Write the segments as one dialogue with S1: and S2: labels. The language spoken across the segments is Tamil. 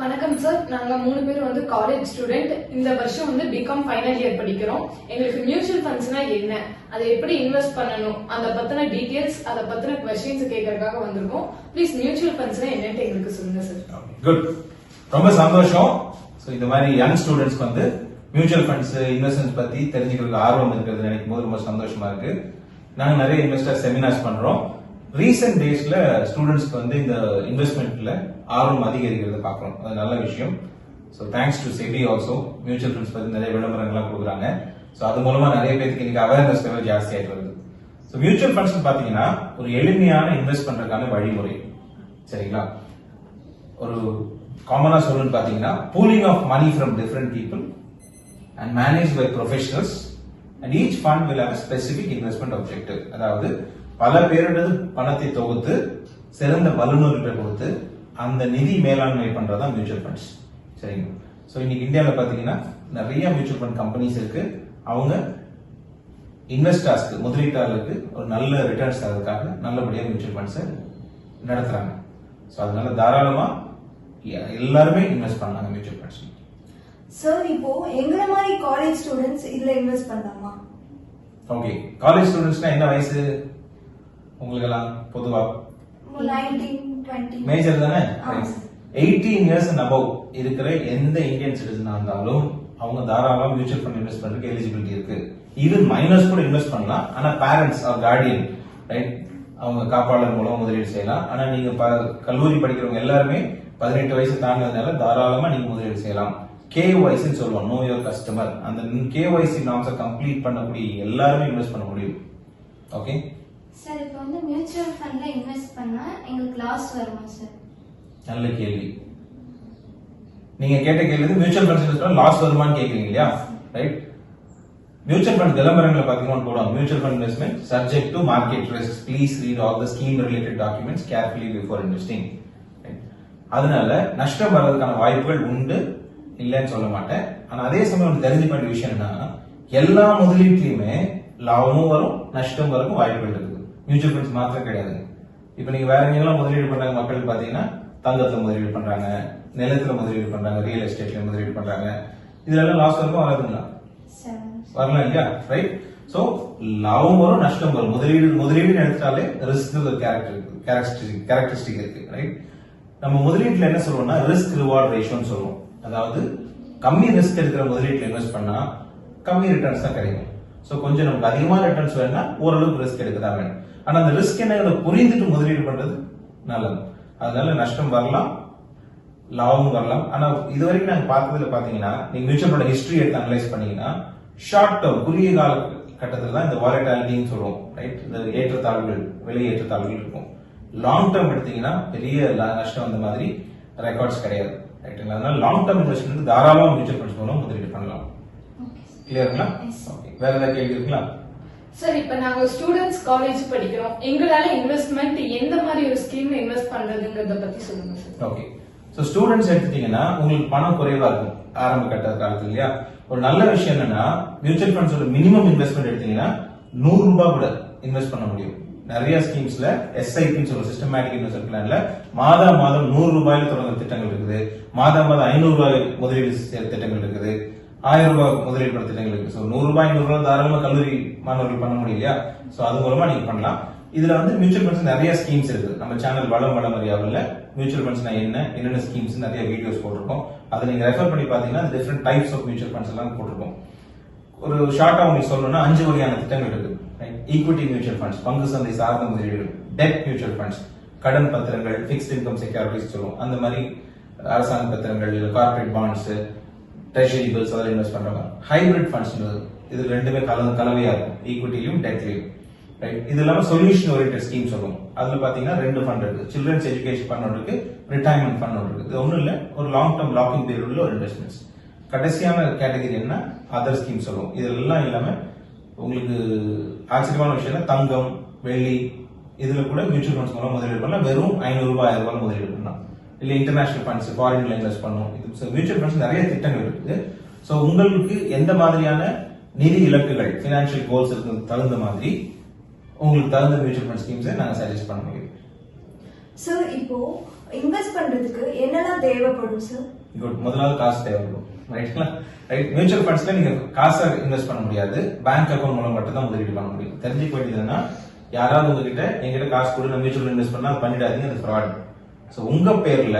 S1: வணக்கம் சார் நாங்க மூணு பேர் வந்து காலேஜ் ஸ்டூடெண்ட் இந்த வருஷம் வந்து பிகாம் ஃபைனல் இயர் படிக்கிறோம். எங்களுக்கு மியூச்சுவல் ஃபண்ட்ஸ்னா என்ன? அதை எப்படி இன்வெஸ்ட் பண்ணணும்? அதை பத்தின டீடைல்ஸ் அதை பத்தின கொஸ்டின்ஸ் கேட்கறதுக்காக வந்திருக்கோம். ப்ளீஸ் மியூச்சுவல் ஃபண்ட்ஸ்னா என்னன்னு எங்களுக்கு சொல்லுங்க சார்
S2: குட் ரொம்ப சந்தோஷம். ஸோ இந்த மாதிரி யங் ஸ்டூடெண்ட்ஸ்க்கு வந்து மியூச்சுவல் ஃபண்ட்ஸ் இன்வெஸ்ட்மெண்ட்ஸ் பத்தி தெரிஞ்சுக்கிறதுக்கு ஆர்வம் இருக்கிறது நினைக்கும் போது ரொம்ப சந்தோஷமா இருக்கு. நாங்க நிறைய இன்வெஸ்டர் செமினார்ஸ் பண்றோம். ரீசெண்ட் டேஸ்ல ஸ்டூடெண்ட்ஸ்க்கு வந்து இந்த இன்வெஸ்ட்மெண்ட்ல ஆர்வம் அதிகரிக்கிறத பார்க்குறோம் அது நல்ல விஷயம். So thanks to SEBI also mutual funds பத்தி நிறைய விளம்பரங்கள்லாம் கொடுக்குறாங்க. ஸோ அது மூலமா நிறைய பேருக்கு இன்னைக்கு அவேர்னஸ் லெவல் ஜாஸ்தி ஆயிட்டு வருது. ஸோ மியூச்சுவல் ஃபண்ட்ஸ் பாத்தீங்கன்னா ஒரு எளிமையான இன்வெஸ்ட் பண்றதுக்கான வழிமுறை. சரிங்களா? ஒரு காமனா சொல்லணும்னு பாத்தீங்கன்னா pooling of money from different people and manage by professionals and each fund will have specific investment objective. அதாவது பல பேரிடது பணத்தை தொகுத்து சிறந்த வல்லுநர்கிட்ட கொடுத்து அந்த நிதி மேலாண்மை பண்றதா மியூச்சுவல் ஃபண்ட்ஸ் சரிங்க ஸோ இன்னைக்கு இந்தியாவில் பாத்தீங்கன்னா நிறைய மியூச்சுவல் ஃபண்ட் கம்பெனிஸ் இருக்கு. அவங்க இன்வெஸ்டர்ஸ்க்கு முதலீட்டாளருக்கு ஒரு நல்ல ரிட்டர்ன்ஸ் தரதுக்காக நல்லபடியாக மியூச்சுவல் ஃபண்ட்ஸை நடத்துறாங்க. ஸோ அதனால தாராளமா எ- எல்லாருமே இன்வெஸ்ட் பண்ணலாங்க மியூச்சுவல் ஃபண்ட்ஸ்
S3: சார் இப்போ எங்களை மாதிரி காலேஜ் ஸ்டூடெண்ட்ஸ் இதுல இன்வெஸ்ட் பண்ணலாமா?
S2: ஓகே காலேஜ் ஸ்டூடெண்ட்ஸ்னா என்ன வயசு? உங்களுக்கெல்லாம் பொதுவா மேஜர் தானே. எயிட்டீன் இயர்ஸ் அண்ட் அபவ் இருக்கிற எந்த இந்தியன் சிட்டிசனா இருந்தாலும் அவங்க தாராளமா மியூச்சுவல் ஃபண்ட் இன்வெஸ்ட் பண்றதுக்கு எலிஜிபிலிட்டி இருக்கு. ஈவன் மைனர்ஸ் கூட இன்வெஸ்ட் பண்ணலாம். ஆனா பேரண்ட்ஸ் ஆர் கார்டியன் ரைட் அவங்க காப்பாளர் மூலம் முதலீடு செய்யலாம். ஆனா நீங்க கல்லூரி படிக்கிறவங்க எல்லாருமே பதினெட்டு வயசு தாண்டினதுனால தாராளமா நீங்க முதலீடு செய்யலாம். கேஒய்சின்னு சொல்லுவோம் நோ யோர் கஸ்டமர் அந்த கேஒய்சி நாம்ஸை கம்ப்ளீட் பண்ணக்கூடிய எல்லாருமே இன்வெஸ்ட் பண்ண முடியும். ஓகே
S4: சார் இப்போ வந்து மியூச்சுவல் ஃபண்ட்ல இன்வெஸ்ட் பண்ணா எங்களுக்கு லாஸ் வருமா சார்
S2: நல்ல கேள்வி. நீங்க கேட்ட கேள்வி மியூச்சுவல் ஃபண்ட்ஸ் இன்வெஸ்ட் லாஸ் வருமான்னு கேக்குறீங்க இல்லையா? ரைட் மியூச்சுவல் ஃபண்ட் விளம்பரங்களை பாத்தீங்கன்னா போடுவாங்க. Mutual fund investment subject to market risk please read all the scheme related documents carefully before investing அதனால நஷ்டம் வர்றதுக்கான வாய்ப்புகள் உண்டு இல்லைன்னு சொல்ல மாட்டேன். ஆனா அதே சமயம் ஒன்று தெரிஞ்சுக்க வேண்டிய விஷயம் என்னன்னா எல்லா முதலீட்லயுமே லாபமும் வரும் நஷ்டம் வரக்கும் வாய்ப்புகள் இருக்குது. மியூச்சுவல் ஃபண்ட்ஸ் மாத்திரம் கிடையாது. இப்ப நீங்க வேற எங்கெல்லாம் முதலீடு பண்றாங்க மக்கள் பாத்தீங்கன்னா தங்கத்துல முதலீடு பண்றாங்க நிலத்துல முதலீடு பண்றாங்க ரியல் எஸ்டேட்ல முதலீடு பண்றாங்க. இதுல எல்லாம் லாஸ் வரைக்கும் வராதுங்களா வரலாம் இல்லையா? ரைட் சோ லாபம் வரும் நஷ்டம் வரும். முதலீடு முதலீடுன்னு எடுத்துட்டாலே ரிஸ்க் ஒரு கேரக்டர் கேரக்டரிஸ்டிக் கேரக்டரிஸ்டிக் இருக்கு ரைட் நம்ம முதலீட்டுல என்ன சொல்லுவோம்னா ரிஸ்க் ரிவார்ட் ரேஷியோன்னு சொல்லுவோம் அதாவது கம்மி ரிஸ்க் எடுக்கிற முதலீட்டுல இன்வெஸ்ட் பண்ணா கம்மி ரிட்டர்ன்ஸ் தான் கிடைக்கும். சோ கொஞ்சம் நமக்கு அதிகமான ரிட்டர்ன்ஸ் வேணும்னா ஓரளவுக்கு ரிஸ்க் எடுக்க தான் வேணும். ஆனா அந்த ரிஸ்க் என்ன? புரிந்துட்டு முதலீடு பண்றது நல்லது. அதனால நஷ்டம் வரலாம் லாபம் வரலாம். ஆனா இது வரைக்கும் நாங்க பார்த்ததுல பாத்தீங்கன்னா நீங்க மியூச்சுவல் ஃபண்ட் ஹிஸ்டரி எடுத்து அனலைஸ் பண்ணீங்கன்னா ஷார்ட் டேர்ம் குறுகிய கால கட்டத்தில் தான் இந்த வாலட்டாலிட்டின்னு சொல்லுவோம் ரைட் இந்த ஏற்றத்தாழ்வுகள் விலை ஏற்றத்தாழ்வுகள் இருக்கும். லாங் டேர்ம் எடுத்தீங்கன்னா பெரிய நஷ்டம் அந்த மாதிரி ரெக்கார்ட்ஸ் கிடையாது ரைட்டுங்களா அதனால லாங் டேர்ம் இன்வெஸ்ட்மெண்ட் தாராளமா மியூச்சுவல் ஃபண்ட்ஸ் மூலம் முதலீடு பண்ணலாம். கிளியருங்களா. ஓகே வேற ஏதாவது கேள்வி இருக்குங்களா?
S1: சார் இப்ப நாங்க ஸ்டூடெண்ட்ஸ் காலேஜ் படிக்கிறோம். எங்களால இன்வெஸ்ட்மெண்ட் எந்த மாதிரி ஒரு ஸ்கீம்ல இன்வெஸ்ட் பண்றதுங்கிறத பத்தி சொல்லுங்க சார்
S2: ஓகே சோ ஸ்டூடெண்ட்ஸ் எடுத்துட்டீங்கன்னா உங்களுக்கு பணம் குறைவா இருக்கும். ஆரம்ப கட்ட காலத்துல இல்லையா? ஒரு நல்ல விஷயம் என்னன்னா மியூச்சுவல் ஃபண்ட்ஸோட மினிமம் இன்வெஸ்ட்மெண்ட் எடுத்தீங்கன்னா நூறு ரூபாய் கூட இன்வெஸ்ட் பண்ண முடியும். நிறைய ஸ்கீம்ஸ்ல எஸ்ஐபின்னு சொல்ற சிஸ்டமேட்டிக் இன்வெஸ்ட்மெண்ட் பிளான்ல மாதா மாதம் நூறு ரூபாயில தொடங்குற திட்டங்கள் இருக்குது. மாதா மாதம் ஐநூறு ரூபாய் முதலீடு திட்டங்கள் இருக்குது. ஆயிரம் ரூபாய் முதலீடு பண்ற திட்டங்கள் ஸோ நூறு ரூபாய் ஐநூறு ரூபாய் கல்லூரி மாணவர்கள் பண்ண முடியலையா ஸோ அது மூலமா நீங்க பண்ணலாம். இதுல வந்து மியூச்சுவல் ஃபண்ட்ஸ் நிறைய ஸ்கீம்ஸ் இருக்கு. நம்ம சேனல் வளம் வளம் அறியாவில் மியூச்சுவல் ஃபண்ட்ஸ்னா என்ன என்னென்ன ஸ்கீம்ஸ் நிறைய வீடியோஸ் போட்டிருக்கோம். அதை நீங்க ரெஃபர் பண்ணி பாத்தீங்கன்னா different types of mutual funds எல்லாம் போட்டிருக்கோம். ஒரு ஷார்ட்டா உங்களுக்கு சொல்லணும்னா அஞ்சு வகையான திட்டங்கள் இருக்கு. ஈக்விட்டி மியூச்சுவல் ஃபண்ட்ஸ் பங்கு சந்தை சார்ந்த முதலீடுகள் டெட் மியூச்சுவல் ஃபண்ட்ஸ் கடன் பத்திரங்கள் ஃபிக்ஸ்ட் இன்கம் செக்யூரிட்டிஸ் சொல்லுவோம். அந்த மாதிரி அரசாங்க பத்திரங்கள் இல்ல கார்பரேட் பாண்ட்ஸ் ட்ரெஷரி பில்ஸ் அதில் இன்வெஸ்ட் பண்றாங்க ஹைபிரிட் ஃபண்ட்ஸ் இது ரெண்டுமே கலந்து கலவையா இருக்கும். ஈக்விட்டிலையும் டெட்லையும் ரைட் இது இல்லாம சொல்யூஷன் ஓரியன்ட் ஸ்கீம் சொல்லுவோம். அதுல பாத்தீங்கன்னா ரெண்டு ஃபண்ட் இருக்கு. சில்ட்ரன்ஸ் எஜுகேஷன் ஃபண்ட் ஒன்று இருக்கு. ரிட்டையர்மெண்ட் ஃபண்ட் ஒன்று இருக்கு. இது ஒன்றும் இல்லை. ஒரு லாங் டேர்ம் லாக்கிங் பீரியட்ல ஒரு இன்வெஸ்ட்மெண்ட்ஸ் கடைசியான கேட்டகரி என்ன அதர் ஸ்கீம் சொல்லுவோம். இதெல்லாம் இல்லாம உங்களுக்கு ஆச்சரியமான விஷயம் தங்கம் வெள்ளி இதுல கூட மியூச்சுவல் ஃபண்ட்ஸ் மூலம் முதலீடு பண்ணலாம். வெறும் ஐநூறு ரூபாய் ஆயிரம் ரூபாய் முதலீடு பண்ணலாம். இல்ல இன்டர்நேஷனல் ஃபண்ட்ஸ் ஃபாரின்ல இன்வெஸ்ட் பண்ணும். இது மியூச்சுவல் ஃபண்ட்ஸ் நிறைய திட்டங்கள் இருக்குது. சோ உங்களுக்கு எந்த மாதிரியான நிதி இலக்குகள் பினான்சியல் கோல்ஸ் இருக்கு தகுந்த மாதிரி உங்களுக்கு தகுந்த மியூச்சுவல் ஃபண்ட் ஸ்கீம்ஸை நாங்க சஜஸ்ட் பண்ண முடியும்.
S3: சார் இப்போ இன்வெஸ்ட் பண்றதுக்கு என்னெல்லாம் தேவைப்படும் சார்
S2: குட் முதலாவது காசு தேவைப்படும். ரைட்ங்களா ரைட் மியூச்சுவல் ஃபண்ட்ஸ்ல நீங்க காசை இன்வெஸ்ட் பண்ண முடியாது. பேங்க் அக்கௌண்ட் மூலம் மட்டும் தான் முதலீடு பண்ண முடியும். தெரிஞ்சுக்க வேண்டியதுன்னா யாராவது உங்ககிட்ட என்கிட்ட காசு கொடு நான் மியூச்சுவல் இன்வெஸ்ட் பண்ணா பண்ணிடாதீங்க அது ஃப்ராட் ஸோ உங்க பேர்ல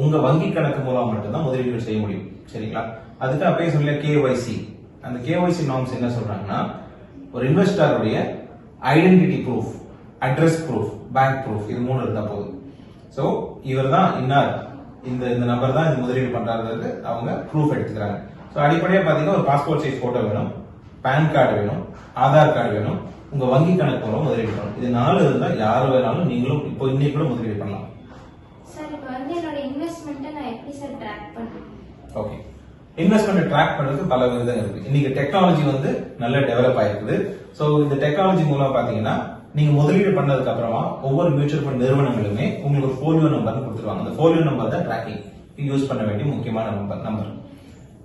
S2: உங்க வங்கி கணக்கு மூலம் மட்டும்தான் முதலீடுகள் செய்ய முடியும். சரிங்களா? அதுக்கு அப்பயே சொல்ல கேஒய்சி அந்த கேஒய்சி நார்ம்ஸ் என்ன சொல்றாங்கன்னா ஒரு இன்வெஸ்டருடைய identity proof address proof bank proof இது மூணு இருந்தால் போதும். ஸோ இவர் தான் இன்னார். இந்த இந்த நபர் தான் இந்த முதலீடு பண்றாரு அவங்க ப்ரூஃப் எடுத்துக்கிறாங்க. ஸோ அடிப்படையாக பார்த்தீங்கன்னா ஒரு பாஸ்போர்ட் சைஸ் ஃபோட்டோ வேணும் பேன் கார்டு வேணும் ஆதார் கார்டு வேணும் உங்க வங்கி கணக்கு மூலம் முதலீடு பண்ணணும். இது நாலு இருந்தால் யார் வேணாலும் நீங்களும் இப்போ இன்னைக்கு கூட முதலீடு பண்ணலாம்
S4: சார் இப்போ வந்து என்னோட ட்ராக்
S2: ஓகே இன்வெஸ்ட்மெண்ட் ட்ராக் பண்றதுக்கு பல விதம் இருக்கு. இன்னைக்கு டெக்னாலஜி வந்து நல்ல டெவலப் ஆயிருக்குது. ஸோ இந்த டெக்னாலஜி மூலம் பாத்தீங்கன்னா நீங்க முதலீடு பண்ணதுக்கு அப்புறமா ஒவ்வொரு மியூச்சுவல் ஃபண்ட் நிறுவனங்களுமே உங்களுக்கு ஒரு ஃபோலியோ நம்பர் கொடுத்துருவாங்க. அந்த ஃபோலியோ நம்பர் தான் ட்ராக்கிங் யூஸ் பண்ண வேண்டிய முக்கியமான நம்பர் நம்பர்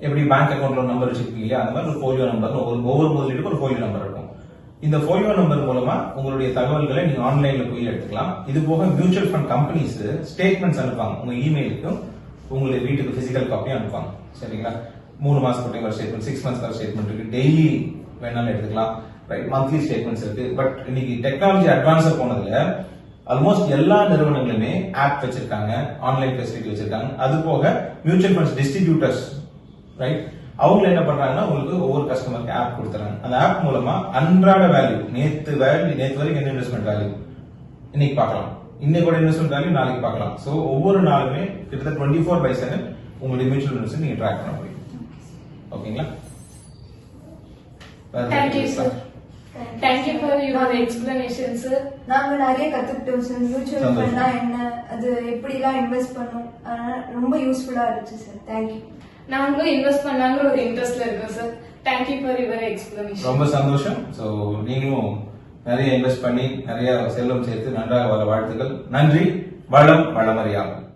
S2: எப்படி பேங்க் அக்கௌண்ட்ல ஒரு நம்பர் வச்சிருக்கீங்க இல்லையா? அந்த மாதிரி ஒரு ஃபோலியோ நம்பர் ஒவ்வொரு ஒவ்வொரு முதலீடுக்கும் ஒரு ஃபோலியோ நம்பர் இருக்கும். இந்த ஃபோலியோ நம்பர் மூலமா உங்களுடைய தகவல்களை நீங்க ஆன்லைன்ல போய் எடுத்துக்கலாம். இது போக மியூச்சுவல் ஃபண்ட் கம்பெனிஸ் ஸ்டேட்மெண்ட்ஸ் அனுப்பாங்க உங்க இமெயிலுக்கும் உங்களுடைய வீட்டுக்கு பிசிக்கல் காப்பியும் அனுப்பாங்க சரிங்களா? மூணு மாசத்துக்கு ஒரு ஸ்டேட்மெண்ட் சிக்ஸ் மந்த்ஸ்க்கு ஒரு ஸ்டேட்மெண்ட் இருக்கு. டெய்லி வேணாலும் எடுத்துக்கலாம். ரைட் மந்த்லி ஸ்டேட்மெண்ட்ஸ் இருக்கு. பட் இன்னைக்கு டெக்னாலஜி அட்வான்ஸா போனதுல ஆல்மோஸ்ட் எல்லா நிறுவனங்களுமே ஆப் வச்சிருக்காங்க. ஆன்லைன் ஃபெசிலிட்டி வச்சிருக்காங்க. அது போக மியூச்சுவல் ஃபண்ட்ஸ் டிஸ்ட்ரிபியூட்டர்ஸ் ரைட் அவங்க என்ன பண்றாங்கன்னா உங்களுக்கு ஒவ்வொரு கஸ்டமருக்கு ஆப் கொடுத்துறாங்க. அந்த ஆப் மூலமா அன்றாட வேல்யூ நேத்து வேல்யூ நேத்து வரைக்கும் என்ன இன்வெஸ்ட்மெண்ட் வேல்யூ இன்னைக்கு பார்க்கலாம். இன்னைக்கு கூட இன்வெஸ்ட்மெண்ட் வேல்யூ நாளைக்கு பார்க்கலாம். சோ ஒவ்வொரு நாளுமே கிட்டத்தட்ட டுவெண்ட்டி ஃபோர் பை செவன் உங்களுடைய மியூச்சுவல் ஃபண்ட்ஸ் நீங்க ட்ராக் பண்ண முடியும். ஓகேங்களா
S1: thank you sir thank you for your explanation sir
S3: நாங்க நிறைய கத்துக்கிட்டோம் சார் மியூச்சுவல். ஃபண்ட்னா என்ன அது எப்படிலாம் இன்வெஸ்ட் பண்ணும் அதனால ரொம்ப யூஸ்ஃபுல்லா இருந்துச்சு சார் தேங்க்யூ
S1: நாங்களும் இன்வெஸ்ட் பண்ணாங்கிற ஒரு இன்ட்ரெஸ்ட்ல இருக்கோம் sir thank you for your explanation
S2: ரொம்ப சந்தோஷம். சோ நீங்களும் நிறைய இன்வெஸ்ட் பண்ணி நிறைய செல்வம் சேர்த்து நன்றாக வர வாழ்த்துக்கள். நன்றி வளம் வளமறியாகும்